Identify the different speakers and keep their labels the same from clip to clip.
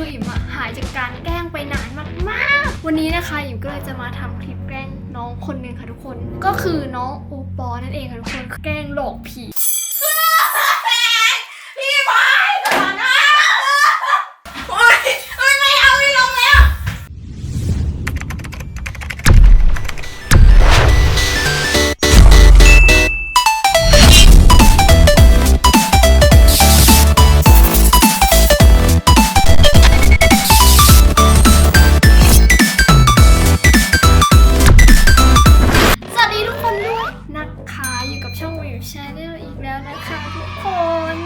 Speaker 1: คืออิมอะหายจากการแกล้งไปนานมากๆ วันนี้นะคะอิมก็เลยจะมาทำคลิปแกล้งน้องคนหนึ่งค่ะทุกคน ก็คือน้องโอปอนั่นเองค่ะทุกคนแกล้งหลอกผี
Speaker 2: อยู่กั
Speaker 1: บช่องวิวชาแนลอีกแล้วนะคะทุกคน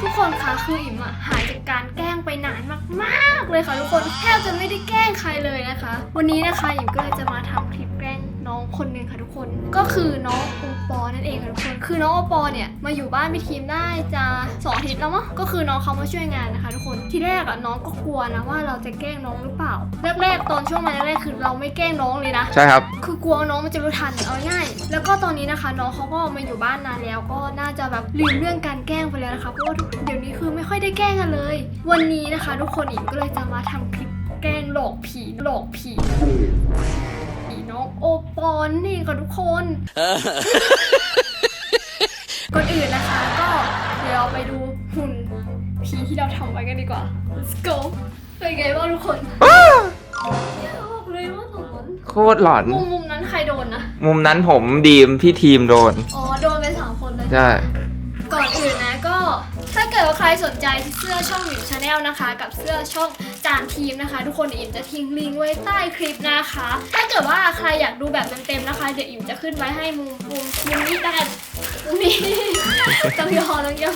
Speaker 1: ทุกคนคะคืออิมอะหายจากการแกล้งไปนานมากๆเลยค่ะทุกคนแทบจะไม่ได้แกล้งใครเลยนะคะ วันนี้นะคะอิมก็เลยจะมาทำ คลิปแกล้งน้องคนหนึ่งค่ะทุกคน ก็คือน้องโอปอนั่นเองค่ะทุกคน คือน้องโอปอเนี่ยมาอยู่บ้านพี่ทีมได้จะสองอาทิตย์แล้วมั้งก็คือน้องเขามาช่วยงานนะคะทุกคนทีแรกอะน้องก็กลัวนะว่าเราจะแกล้งน้องหรือเปล่าแรกๆตอนช่วงมาแรกๆคือเราไม่แกล้งน้องเลยนะ
Speaker 3: ใช่ครับ
Speaker 1: คือกลัวน้องมันจะรู้ทันเอาง่ายๆแล้วก็ตอนนี้นะคะ น้องเขาก็มาอยู่บ้านนานแล้ว ก็น่าจะแบบลืมเรื่องการแกล้งไปแล้วนะคะเพราะว่าทุกเดี๋ยวนี้คือไม่ค่อยได้แกล้งกันเลย วันนี้นะคะ ทุกคนอิมก็เลยจะมาทำคลิปแกล้งหลอกผีหลอกผีผี น้องโอปอนนี่ค่ะทุกคน ก่อนอื่นนะคะ ก็เดี๋ยวเราไปดูหุ่นผีที่เราทำไว้กันดีกว่า let's go เป็นไงบ้างทุกคนเนี่ยบอกเลยว่าหนอน
Speaker 3: โคตรหลอน
Speaker 1: มุมมุมนั้นใครโดนนะ
Speaker 3: มุมนั้นผมดีมพี่ทีมโดน
Speaker 1: อ๋อ โดนไปสามคนเลย
Speaker 3: ใช่
Speaker 1: ก่อนอื่นนะก็ถ้าเกิดว่าใครสนใจเสื้อช่องหมิวชาแนลนะคะ กับเสื้อช่องจานทีมนะคะ ทุกคนเดี๋ยวอิมจะทิ้งลิงก์ไว้ใต้คลิปนะคะ ถ้าเกิดว่าใครอยากดูแบบเต็มๆนะคะ เดี๋ยวอิมจะขึ้นไว้ให้มุมมุมมุมนี้ได้มุมนี้ต้องยอต้องยอ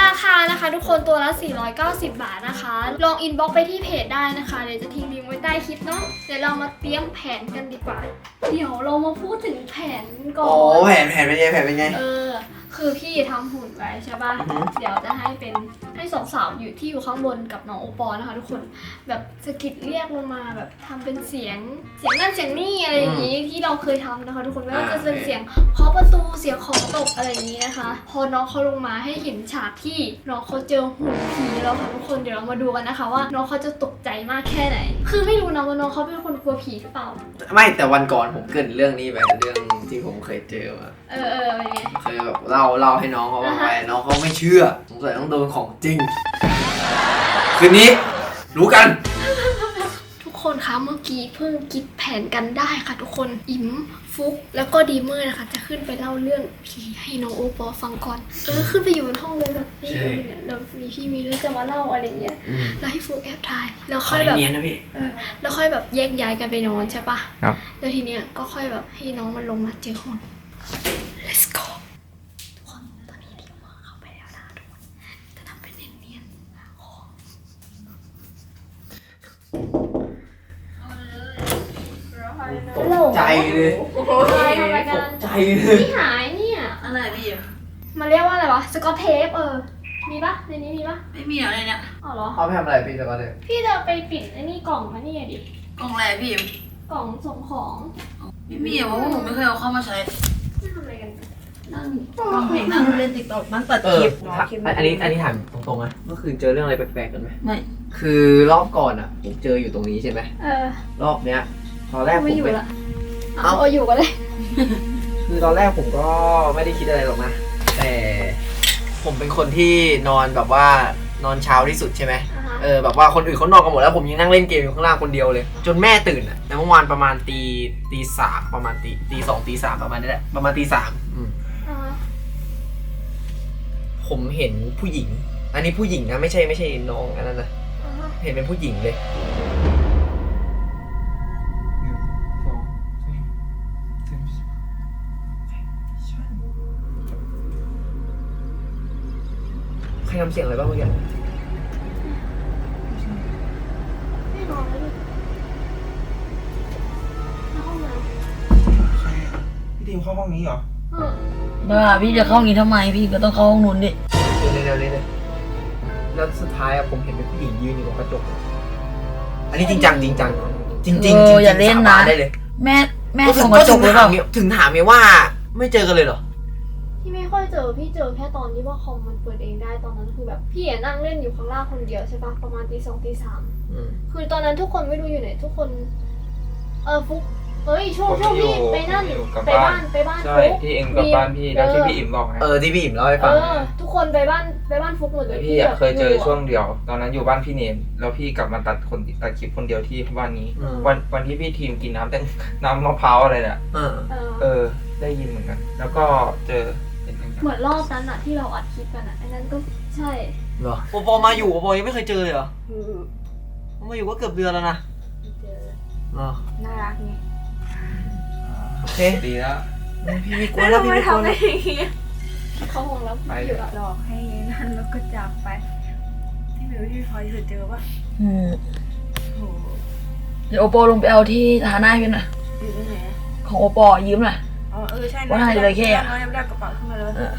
Speaker 1: ราคานะคะ ทุกคนตัวละ 490 บาทนะคะ ลองอินบ็อกไปที่เพจได้นะคะ เดี๋ยวจะทิ้งลิงก์ไว้ใต้คลิปเนาะ เดี๋ยวเรามาเตรียมแผนกันดีกว่า เดี๋ยวเรามาพูดถึงแผนก่อน
Speaker 4: โอ้แผนแผนเป็นไงแผนเป็นไง
Speaker 1: เออ คือพี่ทำหุ่นไว้ใช่ป่ะ
Speaker 4: อือฮึ
Speaker 1: เดี๋ยวจะให้เป็นให้สองสาวอยู่ที่อยู่ข้างบนกับน้องโอปอล์นะคะทุกคน แบบสะกิดเรียกลงมาแบบทำเป็นเสียงเสียงนั่นเสียงนี่อะไรอย่างนี้ที่เราเคยทำนะคะ ทุกคนไม่ว่าจะเป็นเสียงเคาะประตูเสียงของตกอะไรอย่างนี้นะคะ พอน้องเขาลงมาให้เห็นฉากที่น้องเขาเจอหุ่นผีแล้วค่ะทุกคนเดี๋ยวเรามาดูกันนะคะ ว่าน้องเขาจะตกใจมากแค่ไหน คือไม่รู้นะว่าน้องเขาเป็นคนกลัวผีหรือเปล่า
Speaker 4: ไม่แต่วันก่อนผมเกรินเรื่องนี้ไปเรื่องที่ผมเคยเจอมา
Speaker 1: เออเออเป็นไง
Speaker 4: เคยแบบเล่าเล่าให้น้องเขาฟังไปน้องเขาไม่เชื่อสงสัยต้องโดนของจริง คืนนี้ รู้กัน
Speaker 1: ทุกคนคะเมื่อกี้เพิ่งคิดแผนกันได้ค่ะ ทุกคนอิมฟุกแล้วก็ดีเมอร์นะคะ จะขึ้นไปเล่าเรื่องผีให้น้องโอปอฟังก่อนเออขึ้นไปอยู่บนห้องเลยแบบนี่
Speaker 4: ใช่
Speaker 1: เนี่ยเรามีพี่มีเรื่องจะมาเล่าอะไรเงี้ย
Speaker 4: อืม
Speaker 1: แล้วให้ฟุกแอบถ่ายแล้ว
Speaker 4: ข
Speaker 1: ค่
Speaker 4: อ
Speaker 1: อยแบบ
Speaker 4: เนียนนะพี่
Speaker 1: เออแล้วค่อยแบบแยกย้ายกันไปนอนใช่ปะ
Speaker 3: ครับ
Speaker 1: แล้วทีเนี้ยก็ค่อยแบบให้น้องมันลงมาเจอห้อง let's go ทุกคนตอนนี้ดีเมอร์เข้าไปแล้วนะทุกคนจะทำเป็นเนียนๆหาของ
Speaker 4: ตกใจเลย
Speaker 1: อะไรทำอะไรกัน
Speaker 4: ตกใจเลย
Speaker 1: ที่หายเนี่ย
Speaker 2: อะไรพี่
Speaker 1: มันเรียกว่าอะไรวะ สกอตเทปเออ มีปะในนี้มีปะ
Speaker 2: ไม่มีอะไรเนี่ย
Speaker 1: อ๋อเหรอ
Speaker 4: เขาไปทำอะไรพี่ตะกอเลย
Speaker 1: พี่จะไปปิดไอ้นี่กล่องอันนี้ดิ
Speaker 2: กล่องอะไรพี่
Speaker 1: กล่องส่งของ
Speaker 2: ไม่มีอะเพราะว่าผมไม่เคยเอาเข้ามาใช้
Speaker 1: ไม่ทำอะไรกัน
Speaker 2: นั่งฟังเพลงนั่งเล่นติ๊กต็อกนั่งตัด
Speaker 4: เอ
Speaker 2: ค
Speaker 4: อ
Speaker 2: ลิป
Speaker 4: อันนี้อันนี้ถามตรงๆนะเมื่อคืนเจอเรื่องอะไรแปลกๆกันไหม
Speaker 2: ไม่
Speaker 4: คือรอบก่อนอะผมเจออยู่ตรงนี้ใช่ไหม
Speaker 1: เออ
Speaker 4: รอบเนี้ย ตอนแรกผม
Speaker 1: ไม่อยู่
Speaker 4: ไป
Speaker 1: ละ
Speaker 4: เอ้า
Speaker 1: เอาอยู่กันเลย
Speaker 4: คือตอนแรกผมก็ไม่ได้คิดอะไรหรอกนะ แต่ผมเป็นคนที่นอนแบบว่านอนเช้าที่สุดใช่ไหม
Speaker 1: อ่าฮะ
Speaker 4: เออแบบว่าคนอื่นเขานอนกันหมดแล้วผมยังนั่งเล่นเกมอยู่ข้างล่างคนเดียวเลย จนแม่ตื่นอะแต่เมื่อวานประมาณตีตีสามประมาณตีตีสองตีสามประมาณนี้แหละประมาณตีสามอืม
Speaker 1: อ่าฮะ
Speaker 4: ผมเห็นผู้หญิง อันนี้ผู้หญิงนะไม่ใช่ไม่ใช่น้องอันนั้นนะ
Speaker 1: อ่าฮะ
Speaker 4: เห็นเป็นผู้หญิงเลย ทำเสียงอะไรบ้างเมื่อกี้
Speaker 1: ไม่นอนแล้วดิเข้าห้องน้
Speaker 5: พี่ทีมเข้าห้องนี้เหรอำ
Speaker 1: เออ
Speaker 2: บ้าพี่จะเข้างี้ทำไมพี่ก็ต้องเข้าห้องนู้นดิ
Speaker 4: เร็วๆเร็วๆเลยแล้วสุดท้ายอะผมเห็นเป็นผู้หญิงยืนอยู่ตรงกระจก อันนี้จริงจังจริงจังจริงๆจริง
Speaker 2: เอออย่าเล่น
Speaker 4: สา
Speaker 2: นะ
Speaker 4: ได้เลย
Speaker 2: แม่แม่ส่งกระจกหรือเปล่า
Speaker 4: ถึงถามเมียว่าไม่เจอกันเลยเหรอ
Speaker 1: พี่ไม่ค่อยเจอพี่เจอแค่ตอนที่ว่าคอมมันเปิดเองได้ตอนนั้นคือแบบพี่อะนั่งเล่นอยู่ข้างล่างคนเดียวใช่ปะประมาณตีสองตีสาม
Speaker 4: อืม
Speaker 1: คือตอนนั้นทุกคนไม่รู้อยู่ไหนทุกคน เออฟุกเฮ้ยช่วงช่วงพี่ไปนั่น
Speaker 3: อยู่กับ
Speaker 1: ไป
Speaker 3: บ้า
Speaker 1: บ้าน นไปบ้าน
Speaker 3: ใช่
Speaker 1: ฟุก
Speaker 3: ที่เองกับบ้านพี่แล้วที่พี่อิ่มบอกไง
Speaker 4: เออที่พี่อิ่มเล่าให้
Speaker 1: เอ
Speaker 4: ฟัง
Speaker 1: อ ทุกคนไปบ้านไปบ้านฟุกหมดเล
Speaker 3: แต่
Speaker 1: ย
Speaker 3: พี่อะ
Speaker 1: แบบ
Speaker 3: เคยเจอ
Speaker 1: ไม่รู้ะ
Speaker 3: ช่วงเดียว ตอนนั้นอยู่บ้านพี่เนมแล้วพี่กลับมาตัดคนตัดคลิปคนเดียวที่บ้านนี้
Speaker 4: อืม
Speaker 3: วันวันที่พี่ทีมกินน้ำแตงน้ำมะพร้าวอะไรเนี่ย
Speaker 4: เออ
Speaker 1: เออ
Speaker 3: เออ ได้ยินเหมือนกัน แล้วก็เจอ เป็นยังไง
Speaker 1: เหมือนรอบนั้นอะที่เราอัดคลิปกันอะอันนั้นก็ใช่
Speaker 4: เหรอโอปอมาอยู่โอปอยังไม่เคยเจอเลยเหรอมาอยู่ก็เกือบเดือนแล้วนะ
Speaker 1: เจอ
Speaker 4: เหรอ
Speaker 2: น่ารักไง
Speaker 4: โอเค
Speaker 3: ดีแล้ว
Speaker 4: พี่ไม่กลัวแล้วพี่ไม่กลัวแล้ว
Speaker 1: เขาคงรับ
Speaker 3: ไป
Speaker 1: อยู่ละ
Speaker 2: หลอกให้นั่นแล้วก็จากไปที่หมิวที่พลอยเคยเจอปะ
Speaker 6: อืม
Speaker 2: โอ้โห
Speaker 6: เดี๋ยวโอปอลงไปเอาที่ทาหน้าให้พี่หน่อย
Speaker 2: อยู่ตรงไหนอะ
Speaker 6: ของโอปอยืมหน่อย
Speaker 2: อ๋อเออใช่
Speaker 6: ว่าให้เลยแค่อะ
Speaker 2: น้อยยังได้กระเป๋าขึ้นมาเลย
Speaker 6: เออ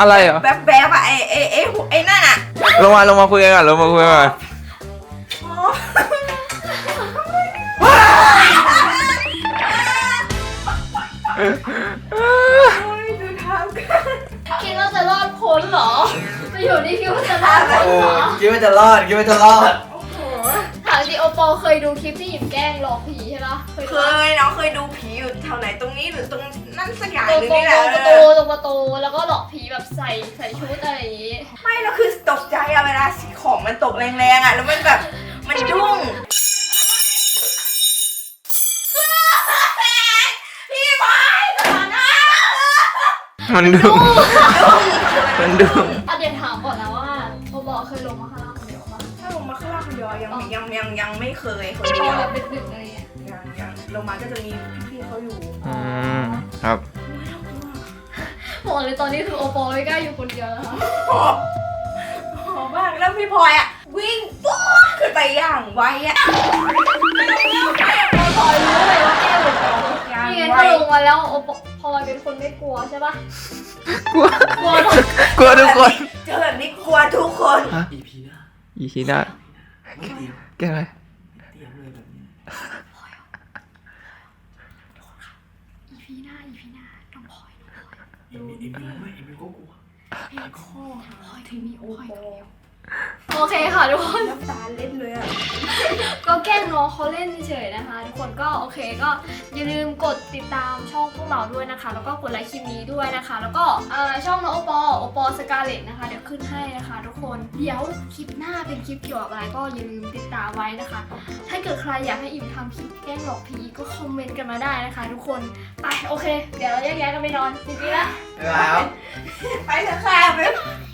Speaker 2: อนมากแบบอะไรเห
Speaker 3: รอ
Speaker 2: แบบแบบอะไอไอไอหัวไอนั่นอะ
Speaker 3: ลงมาลงมาคุยกันก่อนลงมาคุยกันก่อน
Speaker 2: โอ้ยดูทางกัน
Speaker 1: คิดว่าจะรอดพ้นเหรอไปอยู่นี่คิดว่าจะรอดพ้น
Speaker 4: โอ้
Speaker 1: เหรอ
Speaker 4: คิดว่าจะรอดคิดว่าจะรอด
Speaker 2: โอ้โห
Speaker 1: ถามจริงโอปอเคยดูคลิปที่หยิบแกล้งหลอกผีใช่ปะเคย
Speaker 2: เค
Speaker 1: ดูปะ
Speaker 2: ยน้องเคยดูผีอยู่แถวไหนตรงนี้หรือตรงนั่นสักอย่าง
Speaker 1: ตรง
Speaker 2: หนึง
Speaker 1: ตรง
Speaker 2: นี่แหละ
Speaker 1: ประตูตรงประตูแล้วก็หลอกผีแบบใส่ใส่ชุดอะไรอย่างงี้
Speaker 2: ไม่แล้วคือตกใจอะเวลาของมันตกแรงๆอะแล้วมันแบบมันยุ่งพี่บายก่อนนะ
Speaker 3: มันดุมันดุ
Speaker 1: อะเดี๋ยวถามก่อนนะว่าโอปอเคยลงมาข้างล่าง
Speaker 2: ยวยังยังยังยังไม่เคยคน
Speaker 1: พ
Speaker 2: เดี
Speaker 1: อ
Speaker 2: ยว
Speaker 1: แบบดึกๆอะไรเงี้ย
Speaker 2: ยังยังลงมาก็จะมีพี่ๆเขาอยู่
Speaker 3: อืมครับ
Speaker 1: บอกเลยตอนนี้คือโอปอไม่กล้าอยู่คนเดียวนะคะ
Speaker 2: โอ้โหบ้างแล้วพี่พลอยอะวิ่งปุ๊บขึ้นไปอย่างไวอะ
Speaker 1: พอรู้เลยว่าแก้วเป็นของ
Speaker 2: อย่าง
Speaker 1: นี่ไง
Speaker 2: ไว
Speaker 1: ถ้าลงมาแล้วโอปอพอเป็นคนไม่กลัวใช่ปะ
Speaker 3: กลัว
Speaker 1: กลัวทุก
Speaker 3: กลัวทุกคน
Speaker 2: เจอแบบนี้กลัวทุกคน
Speaker 4: อีพีหน้า
Speaker 3: อีทีหน้า
Speaker 4: ไม่เตรียม
Speaker 3: แกอะไร
Speaker 4: เตรียมเลยแบบนี้
Speaker 1: อีพีหน้าอีพีหน้าต้องพลอย
Speaker 4: อีพีอีพีไม่อีพีก็กลัว
Speaker 1: พลอยถึงมีโอปอ โอเคค่ะทุกคน
Speaker 2: น้ำตาเล็ดเลยอะ
Speaker 1: ก็แกล้งน้องน้องเขาเล่นเฉยๆนะคะ ทุกคนก็โอเคก็อย่าลืมกดติดตามช่องพวกเราด้วยนะคะ แล้วก็กดไลค์คลิปนี้ด้วยนะคะ แล้วก็เอ่อช่องน้องโอปอโอปอสกาเลตนะคะ เดี๋ยวขึ้นให้นะคะ ทุกคนเดี๋ยวคลิปหน้าเป็นคลิปเกี่ยวกับอะไรก็อย่าลืมติดตามไว้นะคะ ถ้าเกิดใครอยากให้อิมทำคลิปแกล้งหลอกผีก็คอมเมนต์กันมาได้นะคะ ทุกคนไปโอเค เดี๋ยวเราแยกย้ายกันไปนอนจริงๆแล้ว
Speaker 4: บ๊ายบายครับ
Speaker 2: ไปเถอะค่ะ